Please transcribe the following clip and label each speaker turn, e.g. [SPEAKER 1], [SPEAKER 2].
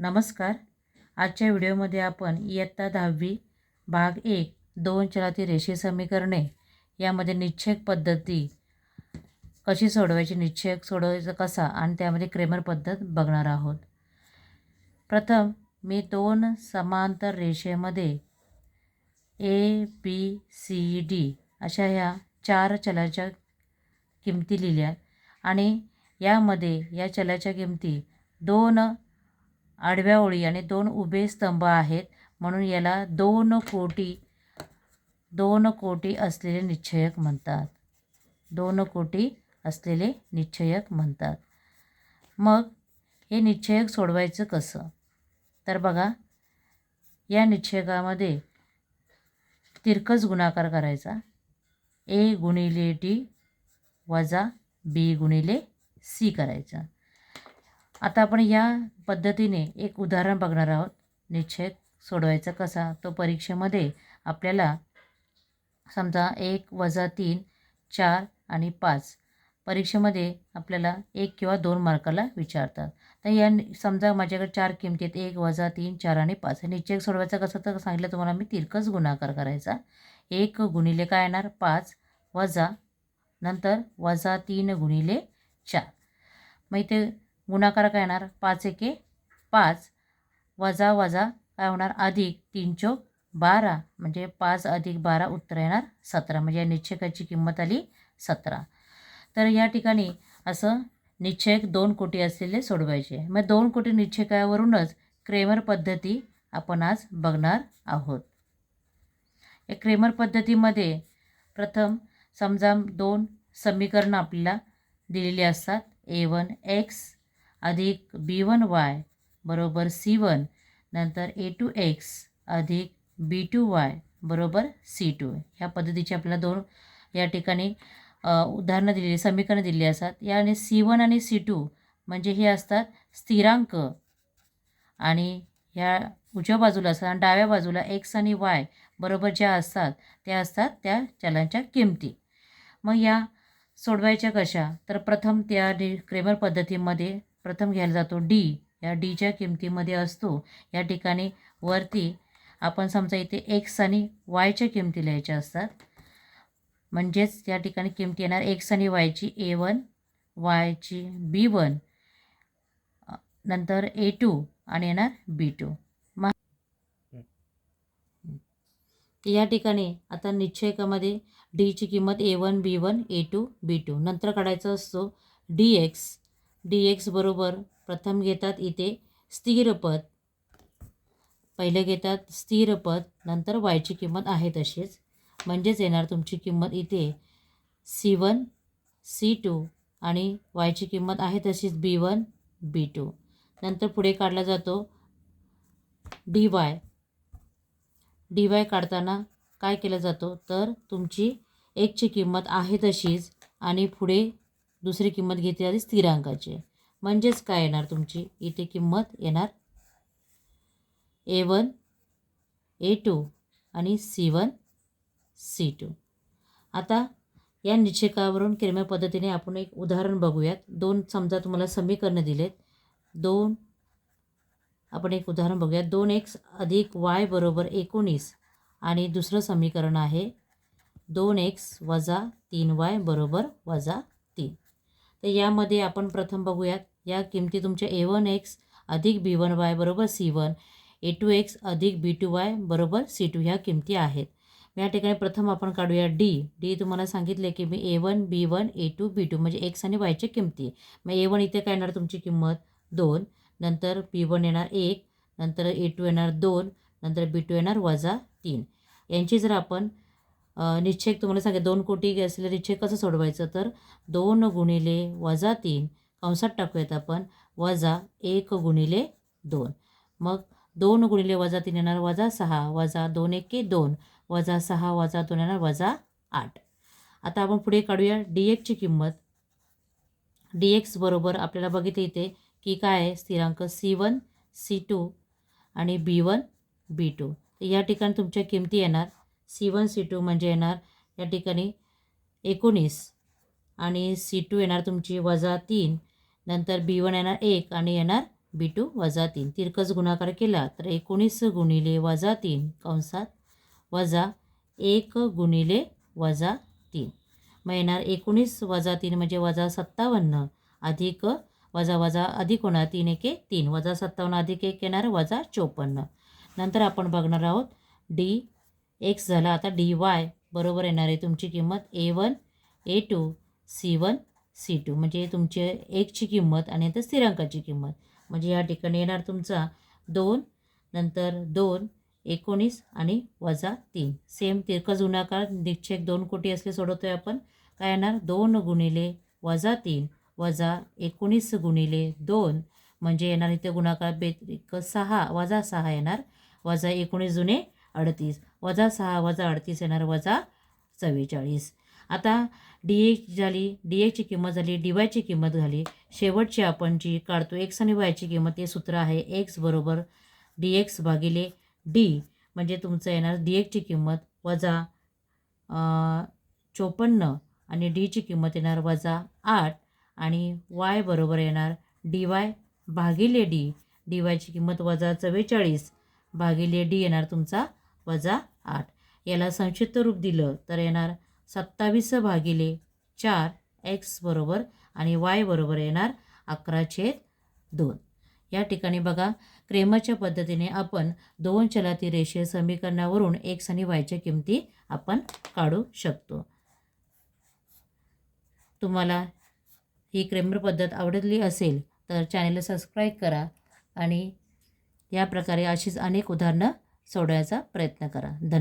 [SPEAKER 1] नमस्कार. आजच्या व्हिडिओमध्ये आपण इयत्ता दहावी भाग एक दोन चलातील रेषे समीकरणे यामध्ये निश्चयक पद्धती कशी सोडवायची निश्चयक सोडवायचं कसा आणि त्यामध्ये क्रेमर पद्धत बघणार आहोत. प्रथम मी दोन समांतर रेषेमध्ये ए बी सी डी अशा ह्या चार चलाच्या किमती लिहिल्या आणि यामध्ये या चलाच्या किमती दोन आडव्या ओळी आणि दोन उभे स्तंभ आहेत म्हणून याला दोन कोटी दोन कोटी असलेले निश्चयक म्हणतात. दोन कोटी असलेले निश्चयक म्हणतात. मग हे निश्चयक सोडवायचं कसं? तर बघा या निश्चयकामध्ये तिरकस गुणाकार करायचा. ए गुणिले डी वजा बी गुणिले सी करायचा. आता आपण या पद्धतीने एक उदाहरण बघणार आहोत. निश्चय सोडवायचा कसा? तो परीक्षेमध्ये आपल्याला समजा एक वजा तीन चार आणि पाच परीक्षेमध्ये आपल्याला एक किंवा दोन मार्काला विचारतात. तर या समजा माझ्याकडे चार किमती आहेत. एक वजा तीन चार आणि पाच. निश्चय सोडवायचा कसं? तर सांगितलं तुम्हाला मी तिरकस गुणाकार करायचा. एक गुणिले काय येणार? पाच वजा नंतर वजा तीन गुणिले चार. मग इथे गुणाकार काय येणार पाच एके पाच वजा वजा काय होणार? अधिक तीन चोक बारा. म्हणजे पाच अधिक बारा उत्तर येणार सतरा. म्हणजे या निश्चयकाची किंमत आली सतरा. तर या ठिकाणी असं निश्चयक दोन कोटी असलेले सोडवायचे. मग दोन कोटी निश्चयकावरूनच क्रेमर पद्धती आपण आज बघणार आहोत. या क्रेमर पद्धतीमध्ये प्रथम समजा दोन समीकरणं आपल्याला दिलेली असतात. ए वन एक्स अधिक बी वन वाय बरोबर सी वन नंतर ए टू एक्स अधिक बी टू वाय बरोबर सी टू. ह्या पद्धतीचे आपल्याला दोन या ठिकाणी उदाहरणं दिलेली समीकरणं दिलेली असतात. याने सी वन आणि सी टू म्हणजे हे असतात स्थिरांक. आणि ह्या उजव्या बाजूला असतात आणि डाव्या बाजूला एक्स आणि वाय बरोबर ज्या असतात त्या असतात त्या चलांच्या किमती. मग या सोडवायच्या कशा? तर प्रथम त्या क्रेमर पद्धतीमध्ये प्रथम घ्यायला जातो डी. या डीच्या किमतीमध्ये असतो. या ठिकाणी वरती आपण समजा इथे एक्स आणि वायच्या किमती लिहायच्या असतात. म्हणजेच या ठिकाणी किमती येणार एक्स आणि वायची ए वन वायची बी वन नंतर ए टू आणि येणार बी टू मा या ठिकाणी आता निश्चयकामध्ये डीची किंमत A one B one A two B two नंतर काढायचा असतो डी एक्स डी एक्स बरोबर प्रथम घेतात इथे स्थिर पद. पहिले घेतात स्थिर पद नंतर वायची किंमत आहे तशीच. म्हणजेच येणार तुमची किंमत इथे सी वन सी टू आणि वायची किंमत आहे तशीच बी वन बी टू नंतर पुढे काढला जातो डी वाय डी वाय काढताना काय केला जातो? तर तुमची एकची किंमत आहे तशीच आणि पुढे दुसरी किंमत घेतली आधी स्थिरांकाची म्हणजेच काय येणार तुमची? इथे किंमत येणार ए वन ए टू आणि सी वन सी टू आता या निश्चयकावरून किरम्या पद्धतीने आपण एक उदाहरण बघूयात. दोन समजा तुम्हाला समीकरणं दिलेत. दोन आपण एक उदाहरण बघूयात. दोन एक्स अधिक वाय बरोबर एकोणीस आणि दुसरं समीकरण आहे दोन एक्स वजा तीन वाय बरोबर वजा तर यामध्ये आपण प्रथम बघूयात. या किमती तुमच्या ए वन एक्स अधिक बी वन वाय बरोबर C one A two X अधिक बी टू वाय बरोबर सी टू ह्या किमती आहेत. या ठिकाणी प्रथम आपण काढूया डी डी तुम्हाला सांगितले की मी A one B one A two B two म्हणजे एक्स आणि वायची किमती. मग ए वन इथे काय येणार तुमची किंमत? दोन. नंतर बी वन येणार एक. नंतर ए टू येणार दोन. नंतर बी टू येणार वजा तीन. यांची जर आपण निश्चय तुम्हाला सांगे दोन कोटी असलेलं निश्चय कसं सोडवायचं? तर दोन गुणिले वजा तीन कंसात टाकूयात आपण वजा एक गुणिले दोन. मग दोन गुणिले वजा तीन येणार वजा सहा वजा दोन एके दोन वजा सहा वजा दोन येणार वजा आठ. आता आपण पुढे काढूया डी एक्सची किंमत. डी एक्स बरोबर आपल्याला बघितलं इथे की काय आहे? स्थिरांक सी वन सी टू आणि बी वन बी टू तर या ठिकाणी तुमच्या किमती येणार. सी वन सी टू म्हणजे येणार. या ठिकाणी एकोणीस आणि सी टू येणार तुमची वजा तीन. नंतर बी वन येणार एक आणि येणार बी टू वजा तीन. तिरकस गुणाकार केला तर एकोणीस गुणिले वजा तीन कंसात वजा एक गुणिले वजा तीन. मग येणार एकोणीस वजा तीन म्हणजे वजा सत्तावन्न अधिक वजा वजा अधिक होणार तीन एके तीन. वजा सत्तावन्न अधिक एक येणार वजा चोपन्न. नंतर आपण बघणार आहोत डी एक्स झाला आता डी वाय बरोबर येणार आहे. तुमची किंमत A one A two C one C two म्हणजे तुमचे एकची किंमत आणि आता स्थिरांकाची किंमत. म्हणजे या ठिकाणी येणार तुमचा दोन नंतर दोन एकोणीस आणि वजा तीन. सेम तिरकं गुणाकार निश्चेक दोन कोटी असले सोडवतो आहे आपण. काय येणार? दोन गुणिले वजा तीन वजा एकोणीस गुणिले दोन. म्हणजे येणार इथे गुणाकार बेत्रिक सहा वजा सहा येणार. वजा एकोणीस जुने अडतीस. वजा सहा वजा अडतीस येणार वजा चव्वेचाळीस. आता डी एक्स झाली डी एची किंमत झाली डी वायची किंमत झाली. शेवटची आपण जी काढतो एक्स आणि वायची किंमत हे सूत्र आहे एक्स बरोबर डी एक्स भागिले डी म्हणजे तुमचं येणार डी एक्सची किंमत वजा चोपन्न आणि डीची किंमत येणार वजा आठ आणि वाय बरोबर येणार डी वाय भागिले डी डी वायची किंमत वजा चव्वेचाळीस भागिले डी येणार तुमचा वजा आठ. याला संक्षिप्त रूप दिलं तर येणार सत्तावीस भागिले चार एक्स बरोबर आणि वाय बरोबर येणार अकरा छेद दोन. या ठिकाणी बघा क्रेमरच्या पद्धतीने आपण दोन चलाती रेषीय समीकरणावरून एक्स आणि वायच्या किमती आपण काढू शकतो. तुम्हाला ही क्रेमर पद्धत आवडली असेल तर चॅनेलला सबस्क्राईब करा आणि या प्रकारे अशीच अनेक उदाहरणं सोडवायचा प्रयत्न करा. धन्यवाद.